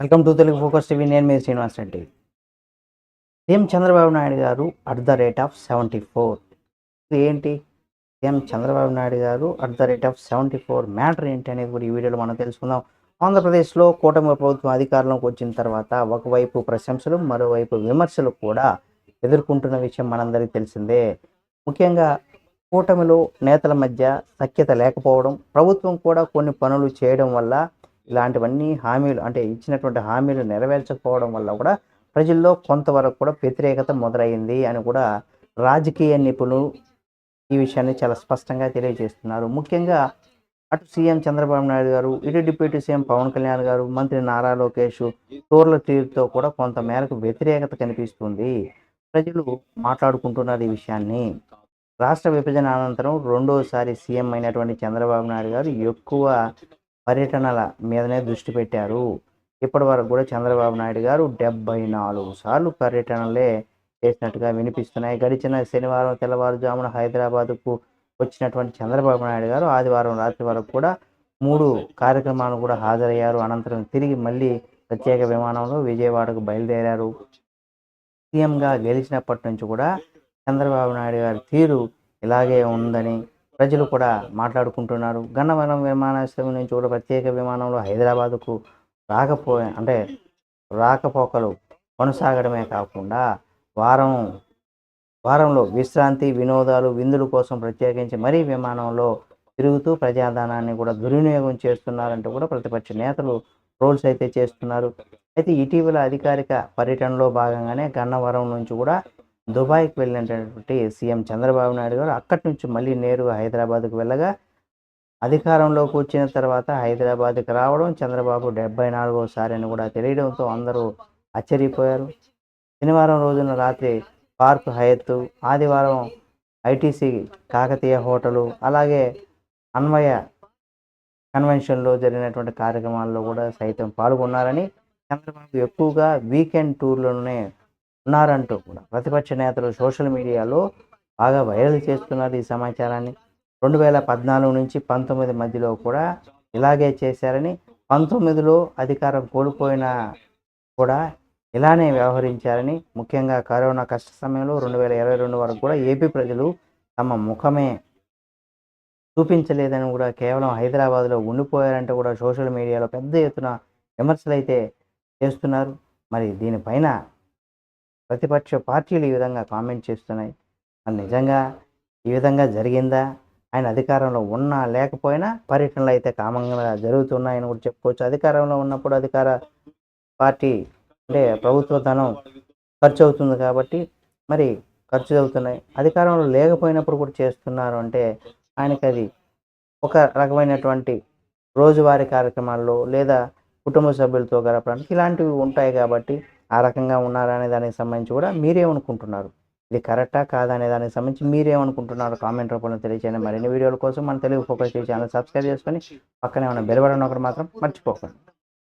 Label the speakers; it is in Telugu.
Speaker 1: Welcome to Telugu focus TV. నేను మీ Srinivas Reddy. CM Chandrababu Naidu garu at the rate of seventy four. ఏంటి? CM Chandrababu Naidu garu at the rate of seventy four matter ఏంటి అనేది కూడా ఈ వీడియోలో మనం తెలుసుకుందాం. ఆంధ్రప్రదేశ్లో కూటమి ప్రభుత్వం అధికారంలోకి వచ్చిన తర్వాత ఒకవైపు ప్రశంసలు మరోవైపు విమర్శలు కూడా ఎదుర్కొంటున్న విషయం మనందరికీ తెలిసిందే. ముఖ్యంగా కూటమిలో నేతల మధ్య సఖ్యత లేకపోవడం ప్రభుత్వం కూడా కొన్ని పనులు చేయడం వల్ల ఇలాంటివన్నీ హామీలు అంటే ఇచ్చినటువంటి హామీలు నెరవేర్చకపోవడం వల్ల కూడా ప్రజల్లో కొంతవరకు కూడా వ్యతిరేకత మొదలైంది అని కూడా రాజకీయ నిపుణులు ఈ విషయాన్ని చాలా స్పష్టంగా తెలియజేస్తున్నారు. ముఖ్యంగా అటు సీఎం చంద్రబాబు నాయుడు గారు ఇటు డిప్యూటీ సీఎం పవన్ కళ్యాణ్ గారు మంత్రి నారా లోకేష్ తోర్ల తీరుతో కూడా కొంత మేరకు వ్యతిరేకత కనిపిస్తుంది. ప్రజలు మాట్లాడుకుంటున్నారు ఈ విషయాన్ని. రాష్ట్ర విభజన అనంతరం రెండోసారి సీఎం అయినటువంటి చంద్రబాబు నాయుడు గారు ఎక్కువ పర్యటనల మీదనే దృష్టి పెట్టారు. ఇప్పటి వరకు కూడా చంద్రబాబు నాయుడు గారు డెబ్బై నాలుగు సార్లు పర్యటనలే చేసినట్టుగా వినిపిస్తున్నాయి. గడిచిన శనివారం తెల్లవారుజామున హైదరాబాద్కు వచ్చినటువంటి చంద్రబాబు నాయుడు గారు ఆదివారం రాత్రి వరకు కూడా మూడు కార్యక్రమాలు కూడా హాజరయ్యారు. అనంతరం తిరిగి మళ్ళీ ప్రత్యేక విమానంలో విజయవాడకు బయలుదేరారు. సీఎంగా గెలిచినప్పటి నుంచి కూడా చంద్రబాబు నాయుడు గారి తీరు ఇలాగే ఉందని ప్రజలు కూడా మాట్లాడుకుంటున్నారు. గన్నవరం విమానాశ్రయం నుంచి కూడా ప్రత్యేక విమానంలో హైదరాబాదుకు రాకపోయే అంటే రాకపోకలు కొనసాగడమే కాకుండా వారం వారంలో విశ్రాంతి వినోదాలు విందుల కోసం ప్రత్యేకించి మరీ విమానంలో తిరుగుతూ ప్రజాధనాన్ని కూడా దుర్వినియోగం చేస్తున్నారంటూ కూడా ప్రతిపక్ష నేతలు రోల్స్ అయితే చేస్తున్నారు. అయితే ఇటీవల అధికారిక పర్యటనలో భాగంగానే గన్నవరం నుంచి కూడా దుబాయ్కి వెళ్ళినటువంటి సీఎం చంద్రబాబు నాయుడు గారు అక్కడి నుంచి మళ్ళీ నేరుగా హైదరాబాద్కు వెళ్ళగా అధికారంలోకి వచ్చిన తర్వాత హైదరాబాద్కి రావడం చంద్రబాబు డెబ్బై నాలుగోసారి అని కూడా తెలియడంతో అందరూ ఆశ్చర్యపోయారు. శనివారం రోజున రాత్రి పార్క్ హయత్తు ఆదివారం ఐటీసీ కాకతీయ హోటలు అలాగే అన్వయ కన్వెన్షన్లో జరిగినటువంటి కార్యక్రమాల్లో కూడా సైతం పాల్గొన్నారని చంద్రబాబు ఎక్కువగా వీకెండ్ టూర్లోనే ఉన్నారంటూ కూడా. ప్రతిపక్ష నేతలు సోషల్ మీడియాలో బాగా వైరల్ చేస్తున్నారు ఈ సమాచారాన్ని. రెండు వేల పద్నాలుగు నుంచి పంతొమ్మిది మధ్యలో కూడా ఇలాగే చేశారని పంతొమ్మిదిలో అధికారం కోల్పోయిన కూడా ఇలానే వ్యవహరించారని ముఖ్యంగా కరోనా కష్ట సమయంలో రెండు వేల ఇరవై రెండు వరకు కూడా ఏపీ ప్రజలు తమ ముఖమే చూపించలేదని కూడా కేవలం హైదరాబాద్లో ఉండిపోయారంటే కూడా సోషల్ మీడియాలో పెద్ద ఎత్తున విమర్శలు అయితే చేస్తున్నారు. మరి దీనిపైన ప్రతిపక్ష పార్టీలు ఈ విధంగా కామెంట్ చేస్తున్నాయి. అది నిజంగా ఈ విధంగా జరిగిందా? ఆయన అధికారంలో ఉన్నా లేకపోయినా పర్యటనలు అయితే కామంగా జరుగుతున్నాయని కూడా చెప్పుకోవచ్చు. అధికారంలో ఉన్నప్పుడు అధికార పార్టీ అంటే ప్రభుత్వ ధనం ఖర్చు అవుతుంది కాబట్టి మరి ఖర్చు అవుతున్నాయి అధికారంలో లేకపోయినప్పుడు కూడా చేస్తున్నారు అంటే ఆయనకి అది ఒక రకమైనటువంటి రోజువారీ కార్యక్రమాల్లో లేదా కుటుంబ సభ్యులతో గడపడానికి ఇలాంటివి ఉంటాయి కాబట్టి ఆ రకంగా ఉన్నారనే దానికి సంబంధించి కూడా మీరేమనుకుంటున్నారు? ఇది కరెక్టా కాదా అనే దానికి సంబంధించి మీరేమనుకుంటున్నారు? కామెంట్ రూపంలో తెలియజేయండి మరిన్ని వీడియోల కోసం మన తెలుగు ఫోకస్ ఛానల్ సబ్స్క్రైబ్ చేసుకొని పక్కనే ఉన్న బెల్ బటన్ ఒకటి మాత్రం మర్చిపోకండి.